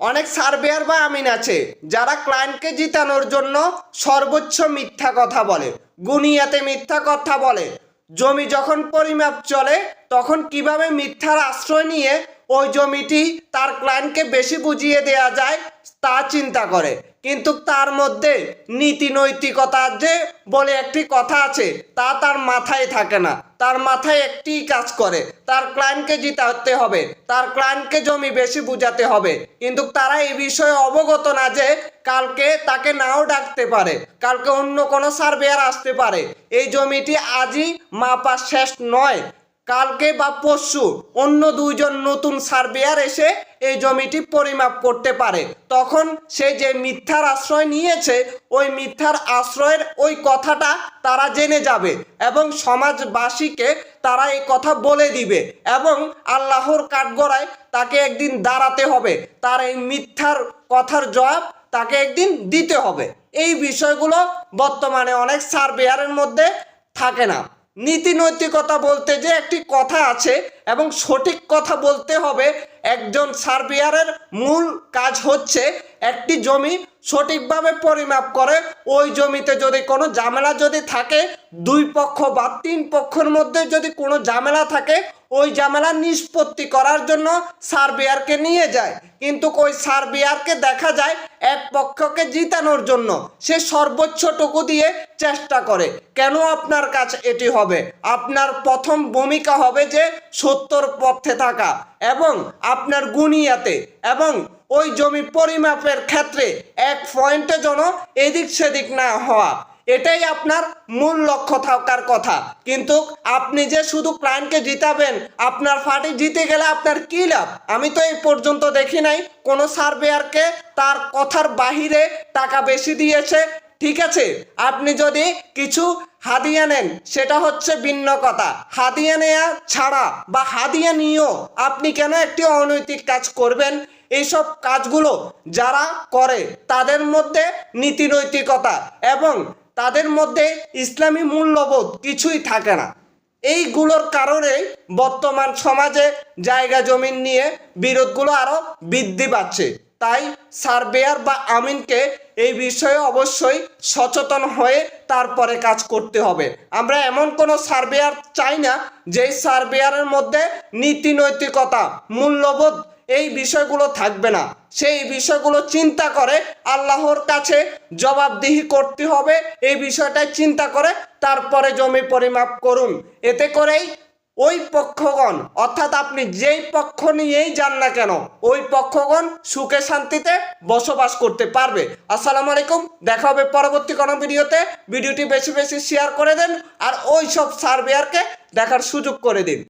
অনেক সার্ভেয়ার বা আমিন আছে, যারা ক্লায়েন্টকে জিতানোর জন্য সর্বোচ্চ মিথ্যা কথা বলে, গুনিয়াতে মিথ্যা কথা বলে। জমি যখন পরিমাপ চলে, তখন কীভাবে মিথ্যার আশ্রয় নিয়ে ওই জমিটি তার ক্লায়েন্টকে বেশি বুঝিয়ে দেয়া যায় তা চিন্তা করে। কিন্তু তার মধ্যে নীতি নৈতিকতা যে বলে একটি কথা আছে, তা তার মাথায় থাকে না। তার মাথায় একটি কাজ করে, তার ক্লায়েন্টকে জিতাতে হবে, তার ক্লায়েন্টকে জমি বেশি বুঝাতে হবে। কিন্তু তারা এই বিষয়ে অবগত না যে কালকে তাকে নাও ডাকতে পারে, কালকে অন্য কোনো সার্ভেয়ার আসতে পারে। এই জমিটি আজই মাপা শেষ নয় কালকে বা পরশু অন্য দুইজন নতুন সার্ভেয়ার এসে এই জমিটি পরিমাপ করতে পারে। তখন সে যে মিথ্যার আশ্রয় নিয়েছে, ওই মিথ্যার আশ্রয়ের ওই কথাটা তারা জেনে যাবে এবং সমাজবাসীকে তারা এই কথা বলে দিবে এবং আল্লাহর কাঠগড়ায় তাকে একদিন দাঁড়াতে হবে। তার এই মিথ্যার কথার জবাব তাকে একদিন দিতে হবে। এই বিষয়গুলো বর্তমানে অনেক সার্ভেয়ারের মধ্যে থাকে না। নীতি নৈতিকতা বলতে যে একটি কথা আছে এবং সঠিক কথা বলতে হবে, একজন সার্ভেয়ারের মূল কাজ হচ্ছে একটি জমি সঠিকভাবে পরিমাপ করে। ওই জমিতে যদি কোনো ঝামেলা যদি থাকে, দুই পক্ষ বা তিন পক্ষের মধ্যে যদি কোনো ঝামেলা থাকে, ওই ঝামেলা নিষ্পত্তি করার জন্য সার্ভেয়ারকে নিয়ে যায়। কিন্তু ওই সার্বিয়ারকে দেখা যায় এক পক্ষকে জিতানোর জন্য। সে সর্বোচ্চটুকু দিয়ে চেষ্টা করে। কেন আপনার কাছে এটি হবে? আপনার প্রথম ভূমিকা হবে যে সত্যর পথে থাকা এবং আপনার গুনিয়াতে এবং ওই জমি পরিমাপের ক্ষেত্রে এক পয়েন্টে যেন এদিক সেদিক না হওয়া। এটাই আপনার মূল লক্ষ্য থাকার কথা। কিন্তু আপনি যে শুধু ক্লায়েন্টকে জিতাবেন, আপনার পার্টি জিতে গেলে আপনার কী লাভ? আমি তো এই পর্যন্ত দেখি নাই, কোনো সার্ভেয়ারকে তার কথার বাহিরে টাকা বেশি দিয়েছে, ঠিক আছে? আপনি যদি কিছু হাদিয়া নেন, সেটা হচ্ছে ভিন্ন কথা। হাদিয়া নেয়া ছাড়া বা হাদিয়া নিয়েও আপনি কেন একটি অনৈতিক কাজ করবেন? এইসব কাজগুলো যারা করে, তাদের মধ্যে নীতি নৈতিকতা এবং তাদের মধ্যে ইসলামী মূল্যবোধ কিছুই থাকে না। এইগুলোর কারণে বর্তমান সমাজে জায়গা জমিন নিয়ে বিরোধগুলো আরও বৃদ্ধি পাচ্ছে। তাই সার্ভেয়ার বা আমিনকে এই বিষয়ে অবশ্যই সচেতন হয়ে তারপরে কাজ করতে হবে। আমরা এমন কোনো সার্ভেয়ার চাই না যেই সার্ভেয়ারের মধ্যে নীতি নৈতিকতা মূল্যবোধ এই বিষয়গুলো থাকবে না। সেই বিষয়গুলো চিন্তা করে আল্লাহর কাছে জবাবদিহি করতে হবে। এই বিষয়টাই চিন্তা করে তারপরে জমি পরিমাপ করুন। এতে করেই ওই পক্ষগণ, অর্থাৎ আপনি যেই পক্ষ নিয়েই যান না কেন, ওই পক্ষগণ সুখে শান্তিতে বসবাস করতে পারবে। আসসালামু আলাইকুম, দেখা হবে পরবর্তী কোনো ভিডিওতে। ভিডিওটি বেশি বেশি শেয়ার করে দেন আর ওই সব সার্ভেয়ারকে দেখার সুযোগ করে দিন।